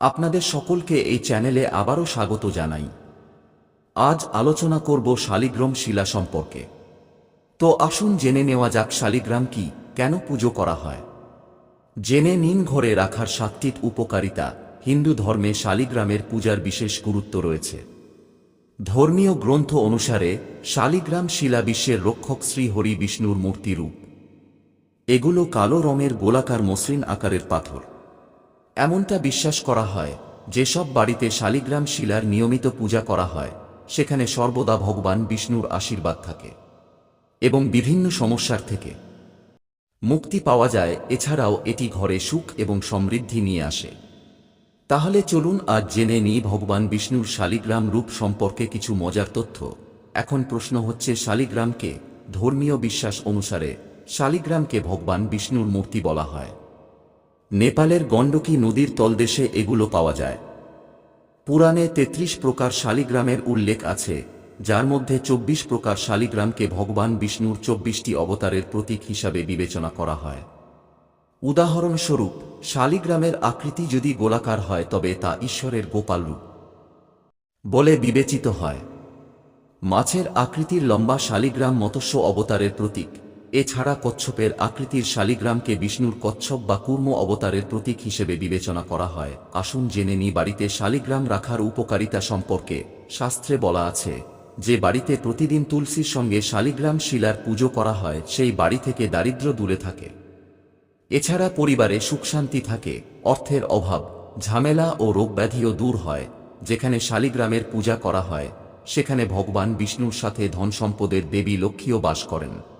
আপনাদের সকলকে এই চ্যানেলে আবারও স্বাগত জানাই। আজ আলোচনা করব শালিগ্রাম শিলা সম্পর্কে। তো আসুন জেনে নেওয়া যাক শালিগ্রাম কি, কেন পুজো করা হয়। জেনে নিন ঘরে রাখার সাতটি উপকারিতা, হিন্দু ধর্মে শালিগ্রামের পূজার বিশেষ গুরুত্ব রয়েছে। ধর্মীয় গ্রন্থ অনুসারে, শালিগ্রাম শিলা বিশ্বের রক্ষক শ্রী হরি বিষ্ণুর মূর্তি রূপ এগুলো কালো রঙের গোলাকার মসৃণ আকারের পাথর। এমনটা বিশ্বাস করা হয় যেসব বাড়িতে শালিগ্রাম শিলার নিয়মিত পূজা করা হয়, সেখানে সর্বদা ভগবান বিষ্ণুর আশীর্বাদ থাকে এবং বিভিন্ন সমস্যার থেকে মুক্তি পাওয়া যায়, এছাড়াও এটি ঘরে সুখ এবং সমৃদ্ধি নিয়ে আসে। তাহলে চলুন আজ জেনে নিই ভগবান বিষ্ণুর শালিগ্রাম রূপ সম্পর্কে কিছু মজার তথ্য। এখন প্রশ্ন হচ্ছে, শালিগ্রামকে ধর্মীয় বিশ্বাস অনুসারে শালিগ্রামকে ভগবান বিষ্ণুর মূর্তি বলা হয়। নেপালের গণ্ডকী নদীর তলদেশে এগুলো পাওয়া যায়। পুরাণে ৩৩ প্রকার শালিগ্রামের উল্লেখ আছে, যার মধ্যে চব্বিশ প্রকার শালিগ্রামকে ভগবান বিষ্ণুর চব্বিশটি অবতারের প্রতীক হিসাবে বিবেচনা করা হয়। উদাহরণস্বরূপ, শালিগ্রামের আকৃতি যদি গোলাকার হয় তবে তা ঈশ্বরের গোপাল রূপ। বলে বিবেচিত হয়। মাছের আকৃতির লম্বা শালিগ্রাম মৎস্য অবতারের প্রতীক। এছাড়া কচ্ছপের আকৃতির শালিগ্রামকে বিষ্ণুর কচ্ছপ বা কুর্ম অবতারের প্রতীক হিসেবে বিবেচনা করা হয়। আসুন জেনে নি বাড়িতে শালিগ্রাম রাখার উপকারিতা সম্পর্কে। শাস্ত্রে বলা আছে, যে বাড়িতে প্রতিদিন তুলসীর সঙ্গে শালিগ্রাম শিলার পুজো করা হয়, সেই বাড়ি থেকে দারিদ্র্য দূরে থাকে। এছাড়া পরিবারে সুখশান্তি থাকে, অর্থের অভাব, ঝামেলা ও রোগব্যাধিও দূর হয়। যেখানে শালিগ্রামের পূজা করা হয়, সেখানে ভগবান বিষ্ণুর সাথে ধন সম্পদের দেবী লক্ষ্মীও বাস করেন।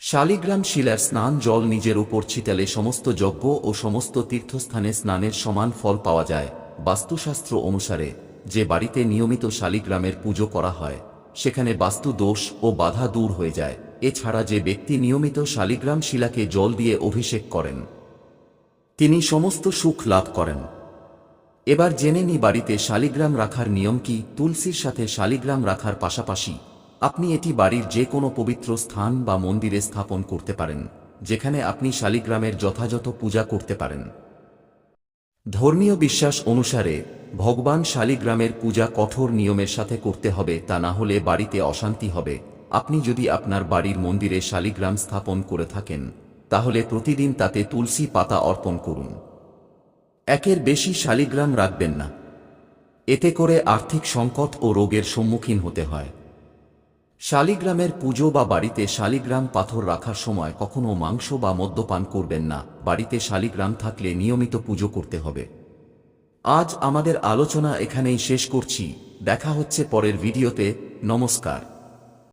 শালিগ্রাম শিলার স্নান, জল নিজের উপর ছিটালে সমস্ত যজ্ঞ ও সমস্ত তীর্থস্থানে স্নানের সমান ফল পাওয়া যায়। বাস্তুশাস্ত্র অনুসারে, যে বাড়িতে নিয়মিত শালিগ্রামের পুজো করা হয়, সেখানে বাস্তু দোষ ও বাধা দূর হয়ে যায়। এছাড়া যে ব্যক্তি নিয়মিত শালিগ্রাম শিলাকে জল দিয়ে অভিষেক করেন, তিনি সমস্ত সুখ লাভ করেন। এবার জেনে নি বাড়িতে শালিগ্রাম রাখার নিয়ম কি? তুলসীর সাথে শালিগ্রাম রাখার পাশাপাশি আপনি এটি বাড়ির যে কোনো পবিত্র স্থান বা মন্দিরে স্থাপন করতে পারেন, যেখানে আপনি শালিগ্রামের যথাযথ পূজা করতে পারেন। ধর্মীয় বিশ্বাস অনুসারে, ভগবান শালিগ্রামের পূজা কঠোর নিয়মের সাথে করতে হবে তা না হলে বাড়িতে অশান্তি হবে। আপনি যদি আপনার বাড়ির মন্দিরে শালিগ্রাম স্থাপন করে থাকেন, তাহলে প্রতিদিন তাতে তুলসী পাতা অর্পণ করুন। একের বেশি শালিগ্রাম রাখবেন না। এতে করে আর্থিক সংকট ও রোগের সম্মুখীন হতে হয়। শালিগ্রামের পুজো বা বাড়িতে শালিগ্রাম পাথর রাখার সময় কখনো মাংস বা মদ্যপান করবেন না। বাড়িতে শালিগ্রাম থাকলে নিয়মিত পুজো করতে হবে। আজ আমাদের আলোচনা এখানেই শেষ করছি। দেখা হচ্ছে পরের ভিডিওতে। নমস্কার।